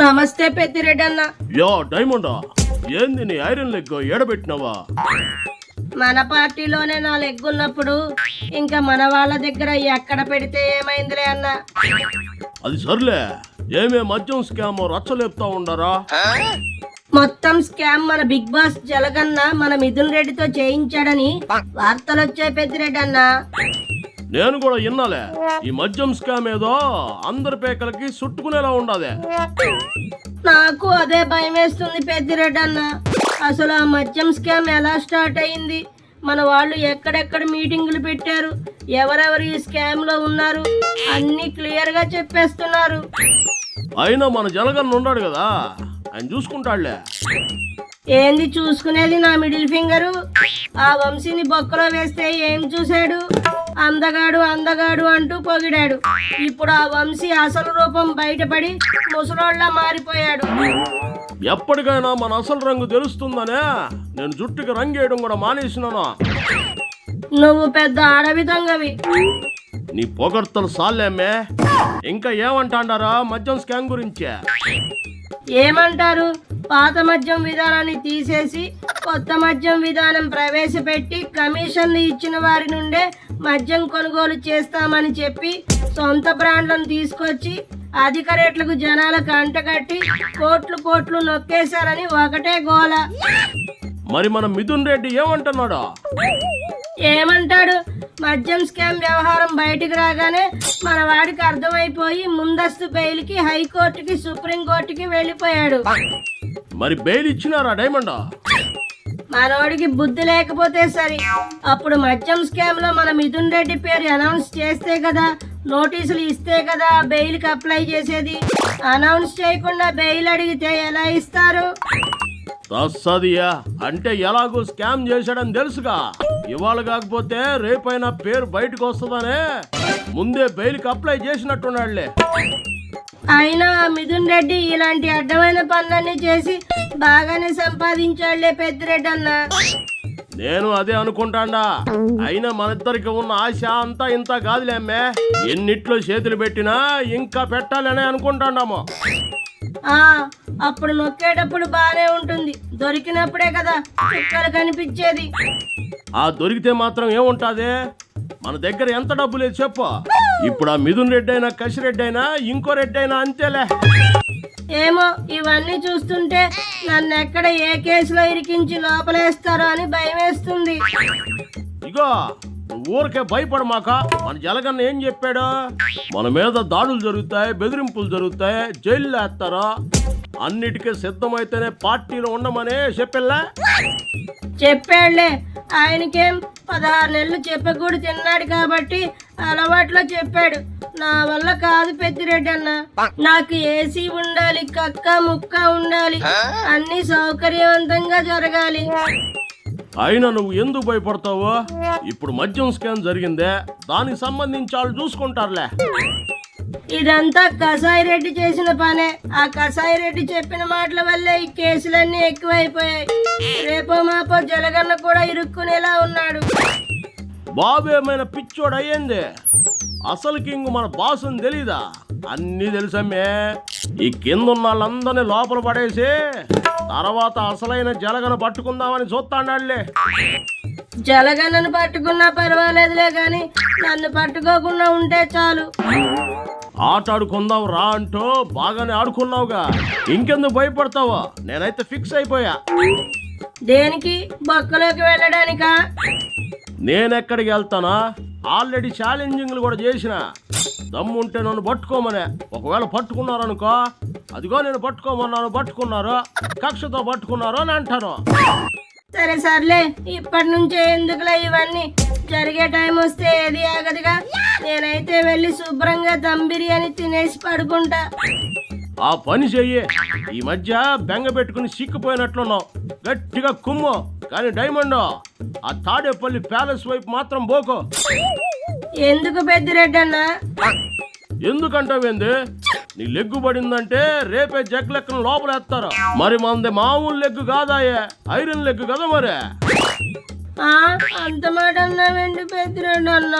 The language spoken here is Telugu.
నమస్తే పెద్దిరెడ్డి అన్న యా డైమండా. ఏంది నీ ఐరన్ లెగ్ ఏడబెట్టినావా? మన పార్టీలోనే నా లెగ్గున్నప్పుడు ఇంకా మన వాళ్ళ దగ్గర ఎక్కడ పెడితే ఏమైందిలే అన్న? అది సర్లే. ఏమే మద్యం స్కామ్ రచ్చలేపుతా ఉండరా? మొత్తం స్కామ్ మన బిగ్ బాస్ జలగన్న మన మిథున్ రెడ్డితో చేయించాడని వార్తలు వచ్చాయి పెద్దిరెడ్డి అన్న నేను కూడా విన్నాలే. ఈ మద్యం స్కామ్ ఏదో అందరి పేకలకి చుట్టుకునేలా ఉండాదే నాకు అదే భయం వేస్తుంది పెద్దిరెడ్డి అన్న. అసలు ఆ మద్యం స్కామ్ ఎలా స్టార్ట్ అయింది? మన వాళ్ళు ఎక్కడెక్కడ మీటింగులు పెట్టారు? ఎవరెవరు ఈ స్కామ్లో ఉన్నారు? అన్ని క్లియర్గా చెప్పేస్తున్నారు. అయినా మన జలగన్న ఉన్నాడు కదా ఆయన చూసుకుంటాడులే. ఏంది చూసుకునేది నా మిడిల్ ఫింగరు ఆ వంశీని బొక్కలో వేస్తే ఏం చూశాడు? అందగాడు అందగాడు అంటూ పొగిడాడు. ఇప్పుడు ఆ వంశీ అసలు రూపం బయటపడి ముసలోళ్ళ మారిపోయాడు. ఎప్పటికైనా మన అసలు రంగు తెలుస్తుందనే నేను జుట్టుకి రంగేయడం కూడా మానేసినాను? నువ్వు పెద్ద అడవి దొంగవి. నీ పొగడ్తలు సాలేమ్మే. ఇంకా ఏమంటాడారా మద్యం స్కామ్ గురించే? ఏమంటారు? పాత మద్యం విధానాన్ని తీసేసి కొత్త మద్యం విధానం ప్రవేశపెట్టి కమిషన్లు ఇచ్చిన వారి నుండే మద్యం కొనుగోలు చేస్తామని చెప్పి సొంత బ్రాండ్లను తీసుకొచ్చి అధిక రేట్లకు జనాలకు అంటగట్టి కోట్లు కోట్లు నొక్కేశారని ఒకటే గోల. మరి మన మిథున్ రెడ్డి ఏమంటున్నాడా? ఏమంటాడు? మద్యం స్కామ్ వ్యవహారం బయటికి రాగానే మన వాడికి అర్థమైపోయి ముందస్తు బెయిల్కి హైకోర్టుకి సుప్రీంకోర్టుకి వెళ్ళిపోయాడు. మరి బెయిల్ ఇచ్చినారా డైమండా? మనోడికి బుద్ధి లేకపోతే సరి. అప్పుడు మద్యం స్కామ్లో మన మిథున్ రెడ్డి పేరు అనౌన్స్ చేస్తే కదా నోటీసులు ఇస్తే కదా బెయిల్కి అప్లై చేసేది. అనౌన్స్ చేయకుండా బెయిల్ అడిగితే ఎలా ఇస్తారు? తస్సదియా. అంటే ఎలాగో స్కామ్ చేశాడని తెలుసుగా. ఇవాళ కాకపోతే రేపైనా పేరు బయటకు వస్తుందనే. ముందే బెయిల్కి అప్లై చేసినట్టున్నాడులే. అయినా మిథున్ రెడ్డి ఇలాంటి అడ్డమైన పనులన్నీ చేసి బాగానే సంపాదించాడులే పెద్దిరెడ్డి అన్న నేను అదే అనుకుంటాండా. అయినా మన ఇద్దరికి ఉన్న ఆశ అంతా ఇంత కాదులేమ్మే ఎన్నిట్లో చేతులు పెట్టినా ఇంకా పెట్టాలనే అనుకుంటాండామో. ఆ అప్పుడు నొక్కేటప్పుడు బానే ఉంటుంది. దొరికినప్పుడే కదా చుక్కలు కనిపించేది. ఆ దొరికితే మాత్రం ఏముంటాది? మన దగ్గర ఎంత డబ్బు లేదు చెప్పు. ఇప్పుడు ఆ మిథున్ రెడ్డి అయినా కసిరెడ్డి అయినా ఇంకో రెడ్డి అయినా అంతేలే. ఏమో ఇవన్నీ చూస్తుంటే నన్ను ఎక్కడ ఏ కేసులో ఇరికించి లోపలేస్తారో అని భయమేస్తుంది. ఇగో ఊరికే భయపడమాక మన జలగన్న ఏం చెప్పాడు? మన మీద దాడులు జరుగుతాయి బెదిరింపులు జరుగుతాయి జైల్లో వేస్తారా? అన్నిటికీ సిద్ధమైతేనే పార్టీలో ఉండమనే చెప్పెల్లా? చెప్పాడులే ఆయనకేం పదహారు నెలలు చెప్పకూడదు తిన్నాడు కాబట్టి అలవాట్లో చెప్పాడు. నా వల్ల కాదు పెద్దిరెడ్డి అన్న. నాకు ఏసీ ఉండాలి కక్క ముక్క ఉండాలి. అన్ని సౌకర్యవంతంగా జరగాలి. అయినా నువ్వు ఎందుకు భయపడతావు? ఇప్పుడు మద్యం స్కామ్ జరిగిందే దానికి సంబంధించి వాళ్ళు చూసుకుంటారులే. ఇదంతా కసాయి రెడ్డి చేసిన పనే. ఆ కసాయి రెడ్డి చెప్పిన మాటల వల్లే ఈ కేసులన్నీ ఎక్కువైపోయాయి. రేపో మాపో జలగన్న కూడా ఇరుక్కునేలా ఉన్నాడు. బాబు ఏమైనా పిచ్చోడు అయ్యింది? అసలు కింగ్ మన బాస్ తెలీదా? అన్నీ తెలుసమ్మే. ఈ కింద ఉన్న వాళ్ళందరినీ లోపల పడేసి తర్వాత అసలైన జలగన పట్టుకుందామని చూస్తాండాళ్ళే జలగన్నను పట్టుకున్నా పర్వాలేదులే గాని నన్ను పట్టుకోకుండా ఉంటే చాలు. ఆట ఆడుకుందాం రా అంటూ బాగానే ఆడుకున్నావుగా. ఇంకెందుకు భయపడతావా? నేనైతే ఫిక్స్ అయిపోయా. దేనికి? బొక్కలోకి వెళ్ళడానికా? నేనెక్కడికి వెళ్తానా? ఆల్రెడీ ఛాలెంజింగ్లు కూడా చేసిన. దమ్ముంటే నన్ను పట్టుకోమనే. ఒకవేళ పట్టుకున్నారనుకో అదిగో నేను పట్టుకోమన్నాను పట్టుకున్నారు. కక్షతో పట్టుకున్నారు అని అంటాను. సరే సర్లే. ఇప్పటి నుంచే ఎందుకులే ఇవన్నీ? జరిగే టైం వస్తే ఏది ఆగదుగా? నేనైతే వెళ్ళి శుభ్రంగా దమ్ బిర్యానీ తినేసి పడుకుంటా. ఆ పని చెయ్యి. ఈ మధ్య బెంగ పెట్టుకుని సిక్కిపోయినట్లున్నావు గట్టిగా కుమ్ము. కానీ డైమండ్ ఆ తాడేపల్లి ప్యాలెస్ వైపు మాత్రం పోకో. ఎందుకు పెద్దిరెడ్డి అన్న ఎందుకంటావేంది? నీ లెగ్గు పడిందంటే రేపే జగ్ లెక్కను లోపలేస్తారు మరి మనది మామూలు లెగ్గు కాదాయే? ఐరన్ లెగ్గు కదా మరి? ఆ, అంత మాట అన్నావేంటి పెద్దిరెడ్డి అన్న?